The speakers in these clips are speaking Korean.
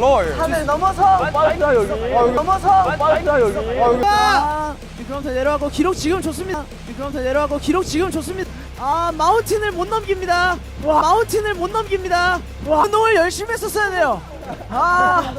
하늘 넘어서 빠르다 여기. 넘어서 빠르다 여기. 아, 미끄럼틀 내려가고 기록 지금 좋습니다. 미끄럼틀 내려가고 기록 지금 좋습니다. 아 마운틴을 못 넘깁니다. 마운틴을 못 넘깁니다. 운동을 열심히 했었어야 돼요. 아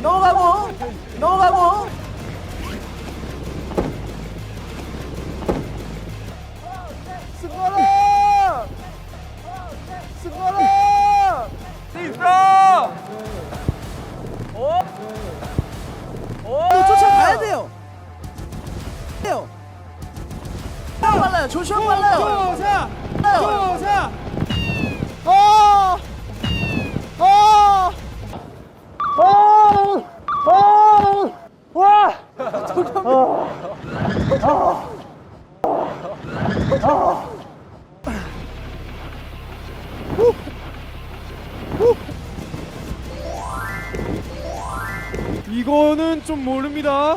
넘어가고 넘어가고 돼요. 빨라요. 조슈아 빨라요. 조사. 빨라요. 조사. 어! 어! 어. 어. 와. 이거는 좀 모릅니다.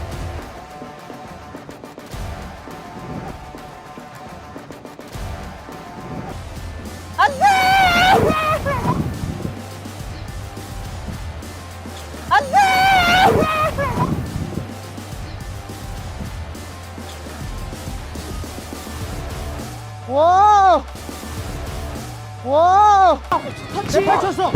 와! 와! 터치! 쳤어!